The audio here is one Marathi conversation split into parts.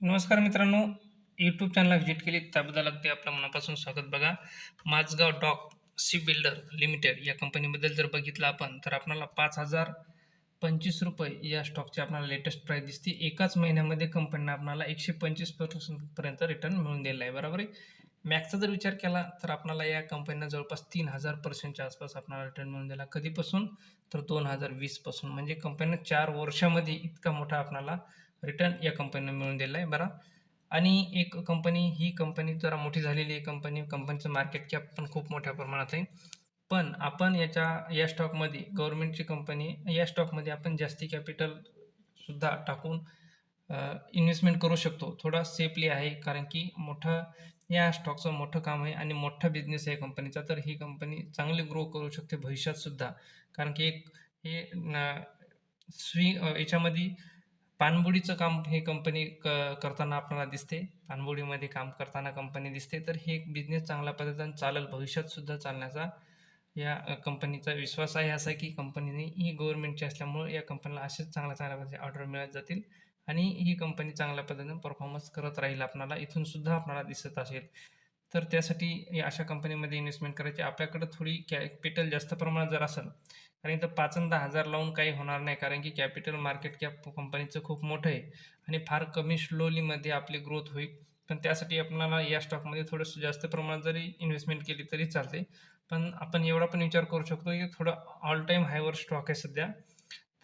नमस्कार मित्रांनो यूट्यूब चॅनलला व्हिजिट केली त्याबद्दल अगदी आपलं मनापासून स्वागत बघा. Mazagon dock C builder limited या कंपनीबद्दल जर बघितलं आपण तर आपल्याला पाच हजार पंचवीस रुपये या स्टॉकची आपल्याला लेटेस्ट प्राईस दिसते. एकाच महिन्यामध्ये कंपनीनं आपल्याला एकशे पंचवीस पर्सेंटपर्यंत रिटर्न मिळून दिलेला आहे बरोबर आहे? मॅक्सचा जर विचार केला तर आपल्याला या कंपनीनं जवळपास तीन हजार पर्सेंटच्या आसपास आपल्याला रिटर्न मिळून दिला. कधीपासून? तर दोन हजार वीसपासून म्हणजे कंपनीनं चार वर्षामध्ये इतका मोठा आपल्याला रिटर्न या कंपनीनं मिळून दिला आहे बरं? आणि एक कंपनी ही कंपनी जरा मोठी झालेली आहे कंपनी कंपनीचं मार्केट कॅप पण खूप मोठ्या प्रमाणात आहे. पण आपण याच्या या स्टॉकमध्ये गव्हर्नमेंटची कंपनी या स्टॉकमध्ये आपण जास्ती कॅपिटल सुद्धा टाकून इन्व्हेस्टमेंट करू शकतो. थोडा सेफली आहे कारण की मोठं या स्टॉकचं मोठं काम आहे आणि मोठा बिझनेस आहे कंपनीचा तर ही कंपनी चांगली ग्रो करू शकते भविष्यात सुद्धा. कारण की एक हे स्वी याच्यामध्ये पाणबुडीचं काम हे कंपनी क करताना आपल्याला दिसते. पाणबुडीमध्ये काम करताना कंपनी दिसते. तर हे एक बिझनेस चांगल्या पद्धतीने चालेल. भविष्यातसुद्धा चालण्याचा या कंपनीचा विश्वास आहे असा की कंपनीने ही गव्हर्नमेंटची असल्यामुळे या कंपनीला असेच चांगल्या चांगल्या पद्धतीने ऑर्डर मिळत जातील. आणि ही कंपनी चांगल्या पद्धतीने परफॉर्मन्स करत राहील आपणाला इथूनसुद्धा आपणाला दिसत असेल. तर त्यासाठी अशा कंपनीमध्ये इन्व्हेस्टमेंट करायची. आपल्याकडं थोडी कॅपिटल जास्त प्रमाणात जर असेल कारण इथं पाच दहा हजार लावून काही होणार नाही कारण की कॅपिटल मार्केट कॅप कंपनीचं खूप मोठं आहे आणि फार कमी स्लोलीमध्ये आपली ग्रोथ होईल. पण त्यासाठी आपणाला या स्टॉकमध्ये थोडंसं जास्त प्रमाणात जरी इन्व्हेस्टमेंट केली तरी चालते. पण आपण एवढा पण विचार करू शकतो की थोडं ऑल टाईम हायवर स्टॉक आहे सध्या.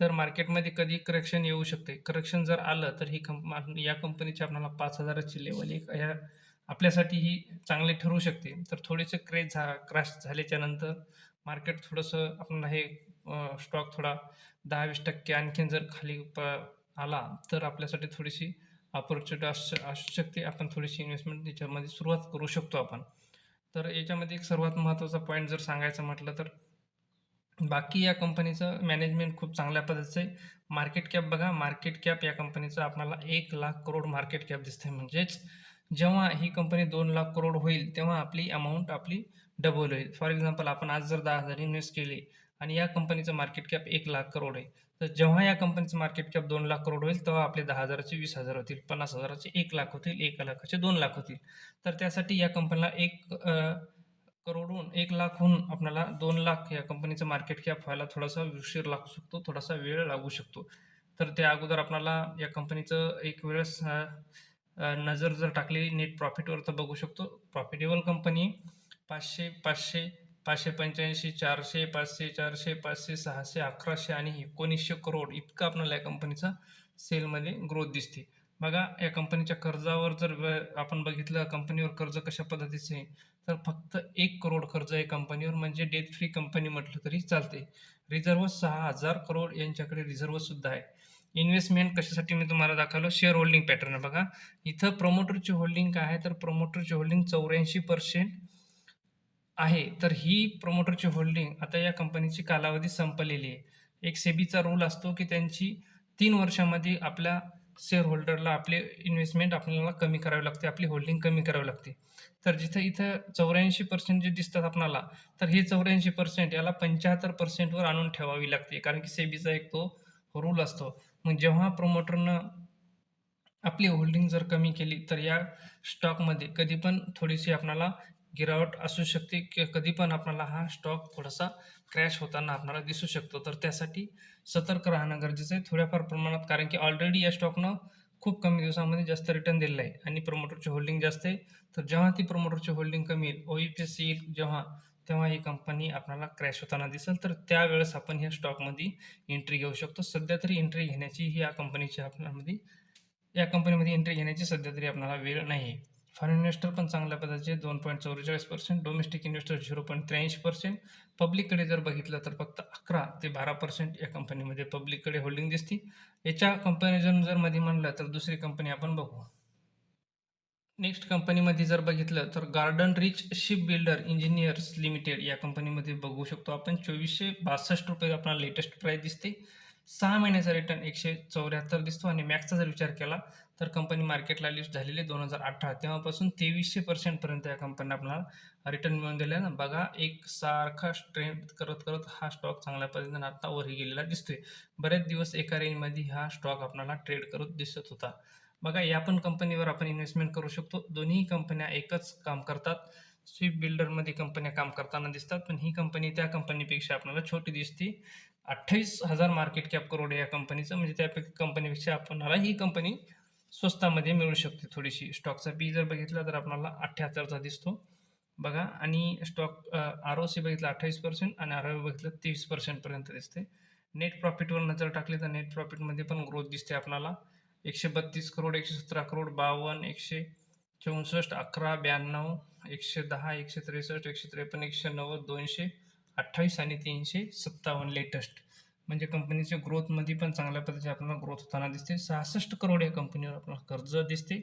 तर मार्केटमध्ये कधी करेक्शन येऊ शकते. करेक्शन जर आलं तर ही कंप या कंपनीची आपल्याला पाच हजाराची लेवल एक या आपल्यासाठी ही चांगले ठरू शकते. तर थोडेसे क्रेज झा क्रॅश झाल्याच्यानंतर मार्केट थोडंसं आपल्याला हे स्टॉक थोडा दहा वीस टक्के आणखीन जर खाली प आला तर आपल्यासाठी थोडीशी अपॉर्च्युनिटी असू असू शकते. आपण थोडीशी इन्व्हेस्टमेंट याच्यामध्ये सुरुवात करू शकतो आपण. तर याच्यामध्ये एक सर्वात महत्त्वाचा पॉईंट जर सांगायचं म्हटलं तर बाकी या कंपनीचं मॅनेजमेंट खूप चांगल्या पद्धतीचं आहे. मार्केट कॅप बघा. मार्केट कॅप या कंपनीचं आपल्याला एक लाख करोड मार्केट कॅप दिसते म्हणजेच जेव्हा ही कंपनी दोन लाख करोड होईल तेव्हा आपली अमाऊंट आपली डबल होईल. फॉर एक्झाम्पल आपण आज जर दहा हजार इन्व्हेस्ट केले आणि या कंपनीचं मार्केट कॅप एक लाख करोड आहे तर जेव्हा या कंपनीचं मार्केट कॅप दोन लाख करोड होईल तेव्हा आपले दहा हजाराचे वीस हजार होतील पन्नास हजाराचे एक लाख होतील एक लाखाचे दोन लाख होतील. तर त्यासाठी या कंपनीला एक करोडहून एक लाखहून आपल्याला दोन लाख या कंपनीचं मार्केट कॅप व्हायला थोडासा उशीर लागू शकतो थोडासा वेळ लागू शकतो. तर त्या अगोदर आपल्याला या कंपनीचं एक वेळेस नजर जर टाकली नेट प्रॉफिटवर तर बघू शकतो. प्रॉफिटेबल कंपनी पाचशे पाचशे पाचशे पंच्याऐंशी चारशे पाचशे चारशे पाचशे सहाशे अकराशे आणि एकोणीसशे करोड इतका आपल्याला या कंपनीचा सेलमध्ये ग्रोथ दिसते. बघा या कंपनीच्या कर्जावर जर आपण बघितलं कंपनीवर कर्ज कशा पद्धतीचे आहे तर फक्त एक करोड कर्ज आहे कंपनीवर म्हणजे डेट फ्री कंपनी म्हटलं तरी चालते रिझर्व सहा हजार करोड यांच्याकडे रिझर्व सुद्धा आहे. इन्व्हेस्टमेंट कशासाठी मी तुम्हाला दाखवलं? शेअर होल्डिंग पॅटर्न बघा. इथं प्रमोटरची होल्डिंग काय आहे? तर प्रमोटरची होल्डिंग चौऱ्याऐंशी पर्सेंट आहे. तर ही प्रमोटरची होल्डिंग आता या कंपनीची कालावधी संपलेली आहे. एक सेबीचा रूल असतो की त्यांची तीन वर्षामध्ये आपल्या शेअर होल्डरला आपले इन्व्हेस्टमेंट आपल्याला कमी करावी लागते. आपली होल्डिंग कमी करावी लागते. तर जिथं इथं चौऱ्याऐंशी पर्सेंट जे दिसतात आपणाला तर हे चौऱ्याऐंशी पर्सेंट याला पंच्याहत्तर पर्सेंटवर आणून ठेवावी लागते. कारण की सेबीचा एक तो रूल असतो. मग जेव्हा प्रमोटरनं आपली होल्डिंग जर कमी केली तर या स्टॉकमध्ये कधी पण थोडीशी आपणाला गिरावट असू शकते की कधी पण आपणाला हा स्टॉक थोडासा क्रॅश होताना आपल्याला दिसू शकतो. तर त्यासाठी सतर्क राहणं गरजेचं आहे थोड्याफार प्रमाणात कारण की ऑलरेडी या स्टॉकनं खूप कमी दिवसामध्ये जास्त रिटर्न दिलेलं आहे. आणि प्रमोटरची होल्डिंग जास्त आहे. तर जेव्हा ती प्रमोटरची होल्डिंग कमी येईल ओ येईल जेव्हा तेव्हा ही कंपनी आपल्याला क्रॅश होताना दिसेल. तर त्यावेळेस आपण ह्या स्टॉकमध्ये एंट्री घेऊ शकतो. सध्या तरी एंट्री घेण्याची ही या कंपनीची आपल्यामध्ये या कंपनीमध्ये एंट्री घेण्याची सध्या तरी आपल्याला वेळ नाही आहे फॉरेन इन्व्हेस्टर पण चांगल्या पद्धतीचे दोन पॉईंट चौवेचाळीस percent domestic investor zero point त्र्याऐंशी पर्सेंट पब्लिककडे जर बघितलं तर फक्त अकरा ते बारा पर्सेंट या कंपनीमध्ये पब्लिककडे होल्डिंग दिसते याच्या कंपॅरिझन जर मध्ये म्हणलं तर दुसरी कंपनी आपण बघू. नेक्स्ट कंपनीमध्ये जर बघितलं तर garden reach ship builder engineers limited या कंपनीमध्ये बघू शकतो आपण. चोवीसशे बासष्ट रुपये आपल्याला लेटेस्ट प्राईस दिसते. सहा महिन्याचा रिटर्न एकशे चौऱ्याहत्तर दिसतो आणि मॅक्सचा जर विचार केला तर कंपनी मार्केटला लिस्ट झालेली दोन हजार अठरा. तेव्हापासून तेवीसशे पर्सेंटपर्यंत या कंपनीने आपल्याला रिटर्न मिळून दिला ना बघा एक सारखा स्ट्रेंथ करत करत हा स्टॉक चांगल्या पद्धतीने आत्ता वरही गेलेला दिसतोय. बरेच दिवस एका रेंजमध्ये हा स्टॉक आपल्याला ट्रेड करत दिसत होता. बघा या पण कंपनीवर आपण इन्व्हेस्टमेंट करू शकतो. दोन्ही कंपन्या एकच काम करतात. स्विफ्ट बिल्डरमध्ये कंपन्या काम करताना दिसतात पण ही कंपनी त्या कंपनीपेक्षा आपल्याला छोटी दिसते. अठ्ठावीस हजार मार्केट कॅप करोड या कंपनीचं म्हणजे त्या कंपनीपेक्षा आपल्याला ही कंपनी स्वस्तामध्ये मिळू शकते थोडीशी. स्टॉकचा पी जर बघितला तर आपल्याला अठ्ठ्याहत्तरचा दिसतो. बघा आणि स्टॉक आर ओ सी बघितलं अठ्ठावीस पर्सेंट आणि आर ओ बघितलं तेवीस पर्सेंटपर्यंत दिसते. नेट प्रॉफिटवर नजर टाकली तर नेट प्रॉफिटमध्ये पण ग्रोथ दिसते आपल्याला. एकशे बत्तीस करोड एकशे सतरा करोड बावन्न एकशे चौसष्ट अकरा ब्याण्णव एकशे दहा एकशे त्रेसष्ट एकशे त्रेपन्न एकशे नव्वद दोनशे अठ्ठावीस आणि तीनशे सत्तावन्न लेटेस्ट म्हणजे कंपनीच्या ग्रोथमध्ये पण चांगल्या पद्धतीने आपल्याला ग्रोथ होताना दिसते. सहासष्ट करोड या कंपनीवर आपल्याला कर्ज दिसते.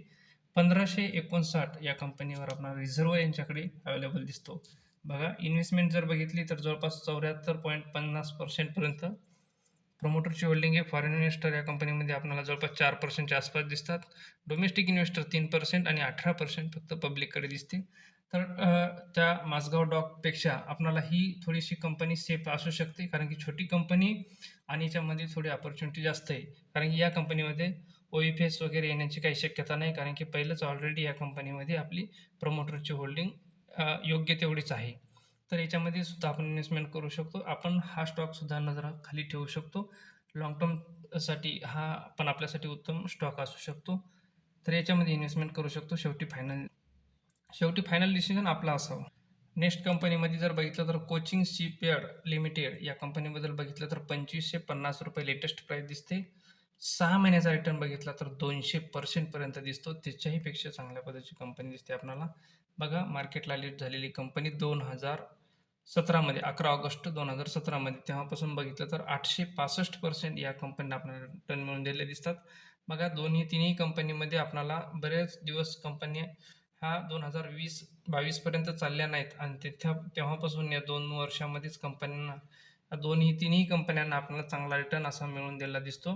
पंधराशे एकोणसाठ या कंपनीवर आपला रिझर्व यांच्याकडे अवेलेबल दिसतो. बघा इन्व्हेस्टमेंट जर बघितली तर जवळपास चौऱ्याहत्तर पॉईंट पन्नास पर्सेंटपर्यंत प्रमोटरची होल्डिंग हे फॉरेन इन्व्हेस्टर या कंपनीमध्ये आपल्याला जवळपास चार पर्सेंटच्या आसपास दिसतात. डोमेस्टिक इन्व्हेस्टर तीन पर्सेंट आणि अठरा पर्सेंट फक्त पब्लिककडे दिसते. तर त्या माझगाव डॉकपेक्षा आपणाला ही थोडीशी कंपनी सेफ असू शकते. कारण की छोटी कंपनी आणि याच्यामध्ये थोडी ऑपॉर्च्युनिटी जास्त आहे. कारण की या कंपनीमध्ये ओ एफ पी एस वगैरे येण्याची काही शक्यता नाही. कारण की पहिलंच ऑलरेडी या कंपनीमध्ये आपली प्रमोटरची होल्डिंग योग्य तेवढीच आहे. तर याच्यामध्ये सुद्धा आपण इन्व्हेस्टमेंट करू शकतो. आपण हा स्टॉकसुद्धा नजराखाली ठेवू शकतो. लाँग टर्मसाठी हा पण आपल्यासाठी उत्तम स्टॉक असू शकतो. तर याच्यामध्ये इन्व्हेस्टमेंट करू शकतो. शेवटी फायनल शेवटी फायनल डिसिजन आपला असावा नेक्स्ट कंपनीमध्ये जर बघितलं तर कोचिंग शिपयार्ड लिमिटेड या कंपनीबद्दल बघितलं तर पंचवीसशे पन्नास रुपये लेटेस्ट प्राईस दिसते. सहा महिन्याचा रिटर्न बघितला तर दोनशे पर्सेंटपर्यंत दिसतो. त्याच्याही पेक्षा चांगल्या पद्धतीची कंपनी दिसते आपल्याला. बघा मार्केटला लीड झालेली कंपनी दोन हजार सतरामध्ये अकरा ऑगस्ट दोन हजार सतरामध्ये तेव्हापासून बघितलं तर आठशे पासष्ट पर्सेंट या कंपनीला आपल्याला रिटर्न मिळून दिले दिसतात. बघा दोन्ही तिन्ही कंपनीमध्ये आपल्याला बरेच दिवस कंपनी ह्या दोन हजार वीस बावीसपर्यंत चालल्या नाहीत. आणि तेथ्या तेव्हापासून या दोन वर्षामध्येच कंपन्यांना दोन्ही तिन्ही कंपन्यांना आपल्याला चांगला रिटर्न असा मिळून दिला दिसतो.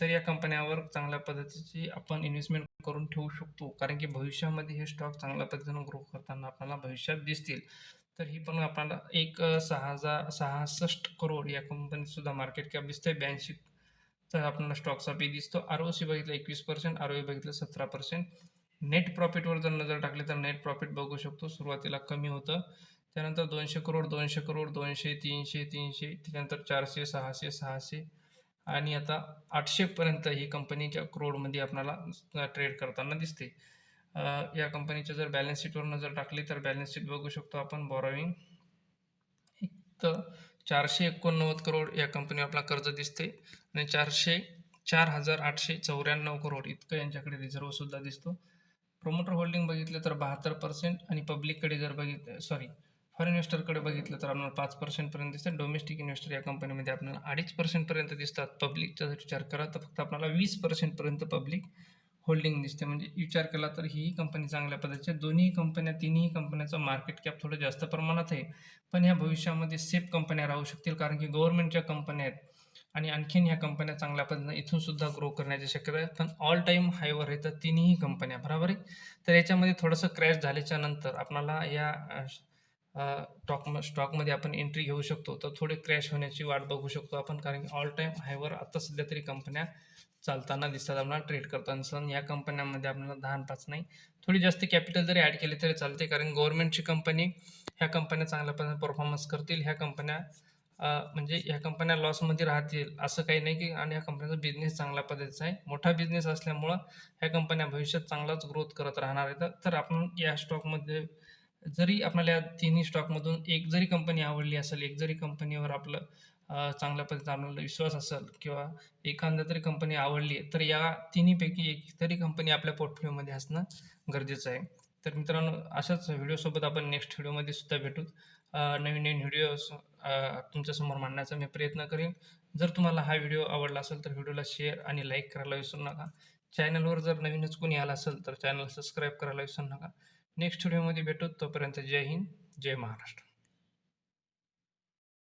तर या कंपन्यावर चांगल्या पद्धतीची आपण इन्व्हेस्टमेंट करून ठेवू शकतो. कारण की भविष्यामध्ये हे स्टॉक चांगल्या पद्धतीनं ग्रो करताना आपल्याला भविष्यात दिसतील. तर ही पण आपल्याला एक सहा हजार सहासष्ट करोड या कंपनीत सुद्धा मार्केट कॅप दिसतंय. ब्याऐंशी तर आपल्याला स्टॉकचा पी दिसतो. आर ओ सी बघितलं एकवीस पर्सेंट आर ओ बघितलं सतरा पर्सेंट नेट प्रॉफिटवर जर नजर टाकली तर नेट प्रॉफिट बघू शकतो. सुरुवातीला कमी होतं. त्यानंतर दोनशे करोड दोनशे करोड दोनशे तीनशे तीनशे त्यानंतर चारशे सहाशे सहाशे. आणि आता आठशेपर्यंत ही कंपनीच्या क्रोडमध्ये आपल्याला ट्रेड करताना दिसते. या कंपनीच्या जर बॅलन्स शीटवर नजर टाकली तर बॅलन्स शीट बघू शकतो आपण बॉरोविंग तर चारशे एकोणनव्वद करोड या कंपनीवर आपला कर्ज दिसते आणि चारशे चार हजार आठशे चौऱ्याण्णव करोड इतकं यांच्याकडे रिझर्वसुद्धा दिसतो. प्रोमोटर होल्डिंग बघितलं तर बहात्तर पर्सेंट आणि पब्लिककडे जर बघितलं सॉरी फॉरेन इन्व्हेस्टरकडे बघितलं तर आपल्याला पाच पर्सेंटपर्यंत दिसतात डोमेस्टिक इन्व्हेस्टर या कंपनीमध्ये आपल्याला अडीच पर्सेंटपर्यंत दिसतात. पब्लिकचा जर विचार करा तर फक्त आपल्याला वीस पर्सेंटपर्यंत पब्लिक होल्डिंग दिसते. म्हणजे विचार केला तर ही कंपनी चांगल्या पद्धतीच्या दोन्ही कंपन्या तिन्ही कंपन्याचं मार्केट कॅप थोडं जास्त प्रमाणात आहे. पण ह्या भविष्यामध्ये सेफ कंपन्या राहू शकतील कारण की गव्हर्नमेंटच्या कंपन्या आहेत आणि आणखीन ह्या कंपन्या चांगल्या पद्धतीने इथून सुद्धा ग्रो करण्याची शक्यता आहे. पण ऑल टाईम हायवर येतात तिन्ही कंपन्या बरोबर आहे? तर याच्यामध्ये थोडंसं क्रॅश झाल्याच्यानंतर आपणाला या स्टॉक स्टॉकमध्ये आपण एंट्री घेऊ शकतो. तर थोडे क्रॅश होण्याची वाट बघू शकतो आपण कारण की ऑल टाईम हायवर आता सध्या तरी कंपन्या चालताना दिसतात आपल्याला ट्रेड करताना सण या कंपन्यांमध्ये आपल्याला दहा पाच नाही. थोडी जास्त कॅपिटल जरी ॲड केले तरी चालते कारण गव्हर्नमेंटची कंपनी ह्या कंपन्या चांगल्या पद्धतीने परफॉर्मन्स करतील. ह्या कंपन्या म्हणजे ह्या कंपन्या लॉसमध्ये राहतील असं काही नाही की आणि ह्या कंपन्याचा बिझनेस चांगल्या पद्धतीचा आहे. मोठा बिझनेस असल्यामुळं ह्या कंपन्या भविष्यात चांगलाच ग्रोथ करत राहणार आहेत तर आपण या स्टॉकमध्ये जरी आपल्याला या तिन्ही स्टॉकमधून एक जरी कंपनी आवडली असेल एक जरी कंपनीवर आपलं चांगल्या पद्धतीचा आपल्याला विश्वास असेल किंवा एखादा तरी कंपनी आवडली आहे तर या तिन्हीपैकी एक तरी कंपनी आपल्या पोर्टफोलिओमध्ये असणं गरजेचं आहे. तर मित्रांनो अशाच व्हिडिओसोबत आपण नेक्स्ट व्हिडिओमध्ये सुद्धा भेटू. नवीन नवीन व्हिडिओ तुमच्यासमोर मांडण्याचा मी प्रयत्न करेन. जर तुम्हाला हा व्हिडिओ आवडला असेल तर व्हिडिओला शेअर आणि लाईक करायला विसरू नका. चॅनलवर जर नवीनच कोणी आला असेल तर चॅनल सबस्क्राईब करायला विसरू नका. नेक्स्ट व्हिडिओमध्ये भेटू. तोपर्यंत जय हिंद जय महाराष्ट्र.